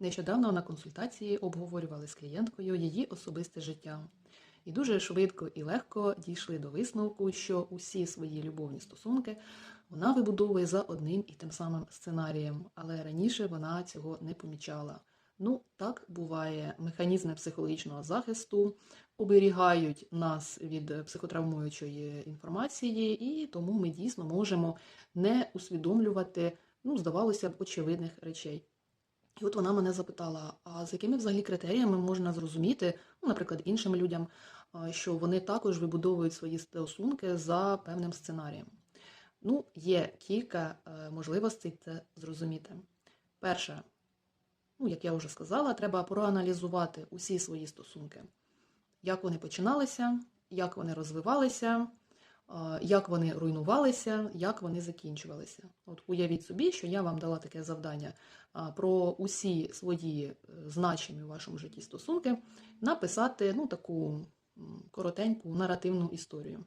Нещодавно на консультації обговорювали з клієнткою її особисте життя. І дуже швидко і легко дійшли до висновку, що усі свої любовні стосунки вона вибудовує за одним і тим самим сценарієм, але раніше вона цього не помічала. Ну, так буває. Механізми психологічного захисту оберігають нас від психотравмуючої інформації, і тому ми дійсно можемо не усвідомлювати, ну, здавалося б, очевидних речей. І от вона мене запитала: а з якими взагалі критеріями можна зрозуміти, ну, наприклад, іншим людям, що вони також вибудовують свої стосунки за певним сценарієм? Ну, є кілька е, можливостей це зрозуміти. Перше, ну, як я вже сказала, треба проаналізувати усі свої стосунки, як вони починалися, як вони розвивалися, як вони руйнувалися, як вони закінчувалися. От уявіть собі, що я вам дала таке завдання про усі свої е, значимі в вашому житті стосунки написати ну, таку коротеньку наративну історію.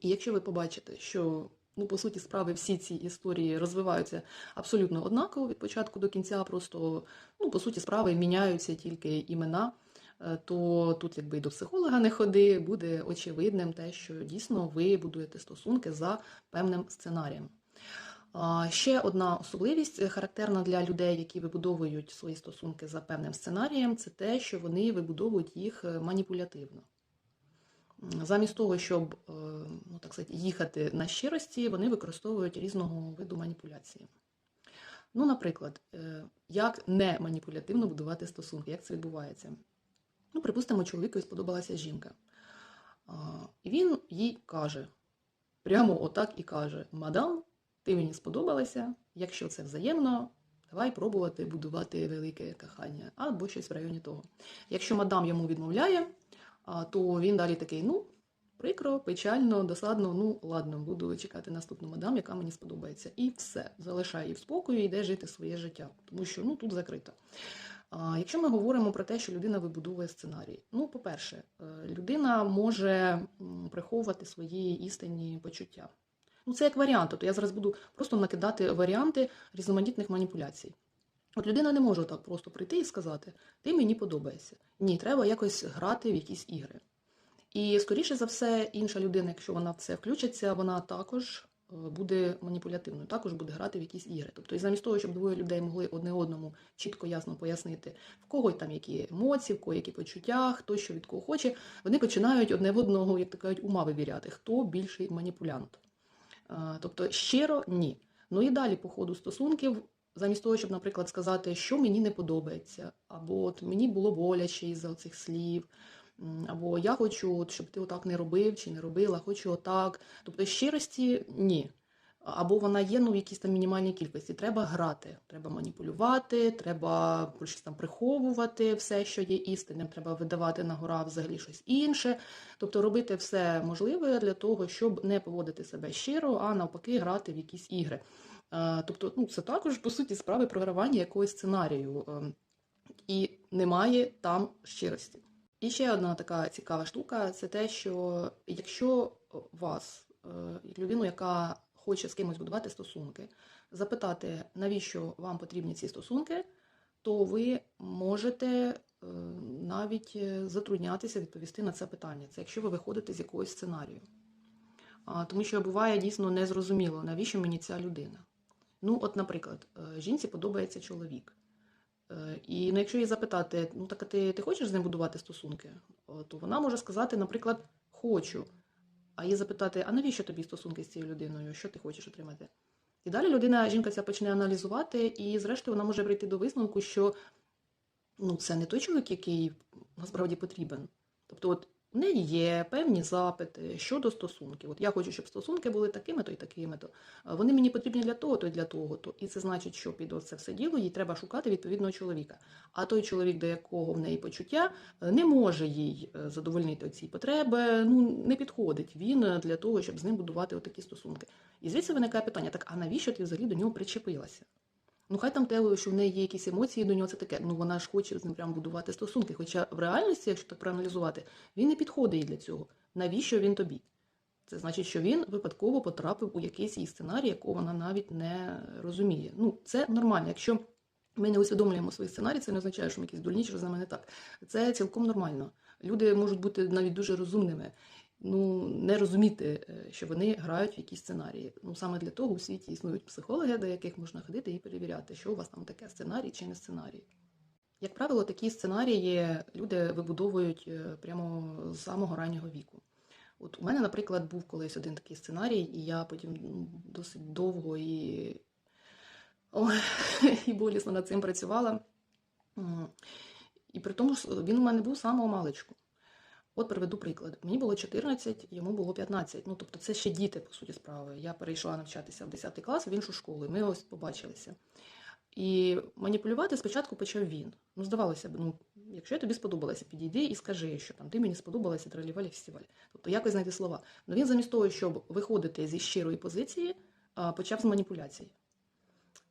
І якщо ви побачите, що ну, по суті справи всі ці історії розвиваються абсолютно однаково від початку до кінця, просто ну, по суті справи міняються тільки імена, то тут, якби до психолога не ходи, буде очевидним те, що дійсно ви будуєте стосунки за певним сценарієм. Ще одна особливість е, характерна для людей, які вибудовують свої стосунки за певним сценарієм, це те, що вони вибудовують їх е, маніпулятивно. Замість того, щоб е, ну, так сказати, їхати на щирості, вони використовують різного виду маніпуляції. Ну, наприклад, е, як не маніпулятивно будувати стосунки, як це відбувається? Ну, припустимо, чоловікові сподобалася жінка. І він їй каже, прямо отак і каже: Мадам, ти мені сподобалася, якщо це взаємно, давай пробувати будувати велике кохання або щось в районі того. Якщо мадам йому відмовляє, то він далі такий, ну, прикро, печально, досадно, ну ладно, буду чекати наступну мадам, яка мені сподобається. І все, залишає її в спокою і йде жити своє життя, тому що ну, тут закрито. Якщо ми говоримо про те, що людина вибудовує сценарій, ну, по-перше, е, людина може приховувати свої істинні почуття. Ну, це як варіант. Тобто я зараз буду просто накидати варіанти різноманітних маніпуляцій. От людина не може так просто прийти і сказати: ти мені подобаєшся. Ні, треба якось грати в якісь ігри. І, скоріше за все, інша людина, якщо вона в це включиться, вона також буде маніпулятивною, також буде грати в якісь ігри. Тобто, і замість того, щоб двоє людей могли одне одному чітко ясно пояснити, в кого там які емоції, в кого які почуття, хто що від кого хоче, вони починають одне в одного, як то кажуть, ума вивіряти, хто більший маніпулянт. Тобто, щиро ні. Ну і далі, по ходу стосунків, замість того, щоб, наприклад, сказати, що мені не подобається, або от мені було боляче із-за цих слів, або я хочу, щоб ти отак не робив чи не робила, хочу отак. Тобто щирості ні. Або вона є ну, в якійсь там мінімальній кількості. Треба грати, треба маніпулювати, треба щось там приховувати все, що є істинним, треба видавати на гора взагалі щось інше. Тобто робити все можливе для того, щоб не поводити себе щиро, а навпаки, грати в якісь ігри. Е, Тобто, ну, це також, по суті, справи програвання якогось сценарію. е, І немає там щирості. І ще одна така цікава штука це те, що якщо вас, е, людину, яка хоче з кимось будувати стосунки, запитати, навіщо вам потрібні ці стосунки, то ви можете е, навіть е, затруднятися відповісти на це питання. Це якщо ви виходите з якогось сценарію. Тому що буває дійсно незрозуміло, навіщо мені ця людина. Ну, от, наприклад, жінці подобається чоловік. Е, І якщо її запитати, ну так ти, ти хочеш з ним будувати стосунки, то вона може сказати, наприклад, хочу. А її запитати, а навіщо тобі стосунки з цією людиною? Що ти хочеш отримати? І далі людина, жінка ця почне аналізувати, і зрештою вона може прийти до висновку, що ну, це не той чоловік, який насправді потрібен. Тобто, от в неї є певні запити щодо стосунків. От я хочу, щоб стосунки були такими-то і такими-то. Вони мені потрібні для того, то і для того. то І це значить, що під це все діло їй треба шукати відповідного чоловіка. А той чоловік, до якого в неї почуття, е, не може їй е, задовольнити ці потреби, ну не підходить він е, для того, щоб з ним будувати отакі стосунки. І звідси виникає питання: так а навіщо ти взагалі до нього причепилася? Ну, хай там те, що в неї є якісь емоції до нього, це таке. Ну вона ж хоче з ним прям будувати стосунки. Хоча в реальності, якщо так проаналізувати, він не підходить їй для цього. Навіщо він тобі? Це значить, що він випадково потрапив у якийсь її сценарій, якого вона навіть не розуміє. Ну, це нормально. Якщо Ми не усвідомлюємо свої сценарії, це не означає, що ми якісь дурні, чи з нами не так. Це цілком нормально. Люди можуть бути навіть дуже розумними, ну не розуміти, е, що вони грають в якісь сценарії. Ну саме для того у світі існують психологи, до яких можна ходити і перевіряти, що у вас там таке сценарій чи не сценарій. Як правило, такі сценарії люди вибудовують е, прямо з самого раннього віку. От у мене, наприклад, був колись один такий сценарій, і я потім ну, досить довго і, ой, і болісно над цим працювала. І при тому ж він у мене був самого маличку. От приведу приклад. Мені було 14, йому було 15. Ну, тобто це ще діти, по суті справи. Я перейшла навчатися в 10 клас в іншу школу, і ми ось побачилися. І маніпулювати спочатку почав він. Ну, здавалося б, ну, якщо я тобі сподобалася, підійди і скажи, що там ти мені сподобалася тралівалі фестиваль. Тобто якось знайти слова. Ну він замість того, щоб виходити зі щирої позиції, почав з маніпуляцій.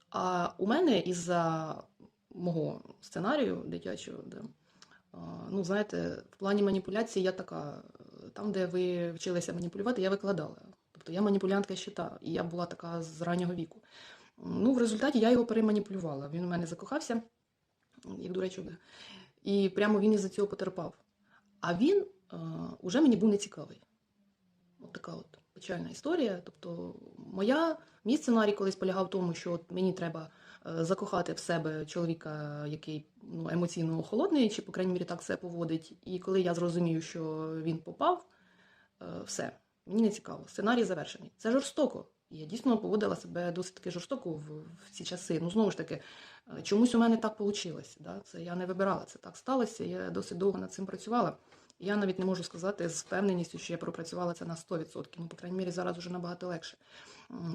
А у мене із-за мого сценарію дитячого, де, а, ну, знаєте, в плані маніпуляції я така, там, де ви вчилися маніпулювати, я викладала. Тобто я маніпулянтка щита, і я була така з раннього віку. Ну, в результаті я його переманіпулювала. Він у мене закохався, як да. І прямо він із-за цього потерпав. А він е, уже мені був нецікавий. От така от печальна історія. Тобто, моя, мій сценарій колись полягав в тому, що от мені треба закохати в себе чоловіка, який ну, емоційно холодний, чи, по крайній мірі, так себе поводить. І коли я зрозумію, що він попав, е, все, мені не цікаво. Сценарій завершений. Це жорстоко. Я дійсно поводила себе досить таки жорстоко в, в ці часи. Ну, знову ж таки, е, чомусь у мене так вийшло. Да? Це я не вибирала, це так сталося. Я досить довго над цим працювала. Я навіть не можу сказати з впевненістю, що я пропрацювала це на 100%. Ну, по крайній мірі, зараз вже набагато легше.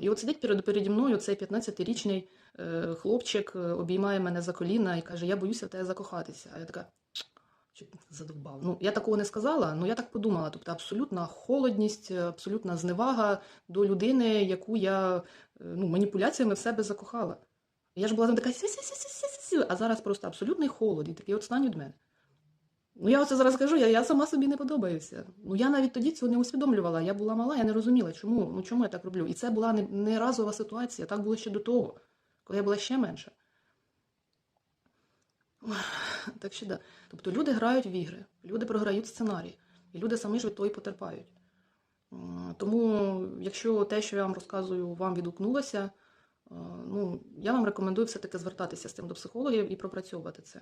І от сидить перед, переді мною цей 15-річний е, хлопчик, е, обіймає мене за коліна і каже: Я боюся в тебе закохатися. А я така. Задовбав. Ну, я такого не сказала, але я так подумала. Тобто абсолютна холодність, абсолютна зневага до людини, яку я е, ну, маніпуляціями в себе закохала. Я ж була там така а зараз просто абсолютний холод і такий от стань від мене. Ну, я оце зараз кажу, я, я сама собі не подобаюся. Ну, я навіть тоді цього не усвідомлювала. Я була мала, я не розуміла, чому, ну, чому я так роблю. І це була не, не разова ситуація, так було ще до того, коли я була ще менша. Так що да. Тобто люди грають в ігри, люди програють сценарій, і люди самі ж від того і потерпають. Тому, якщо те, що я вам розказую, вам відгукнулося, е, ну, я вам рекомендую все-таки звертатися з цим до психологів і пропрацьовувати це.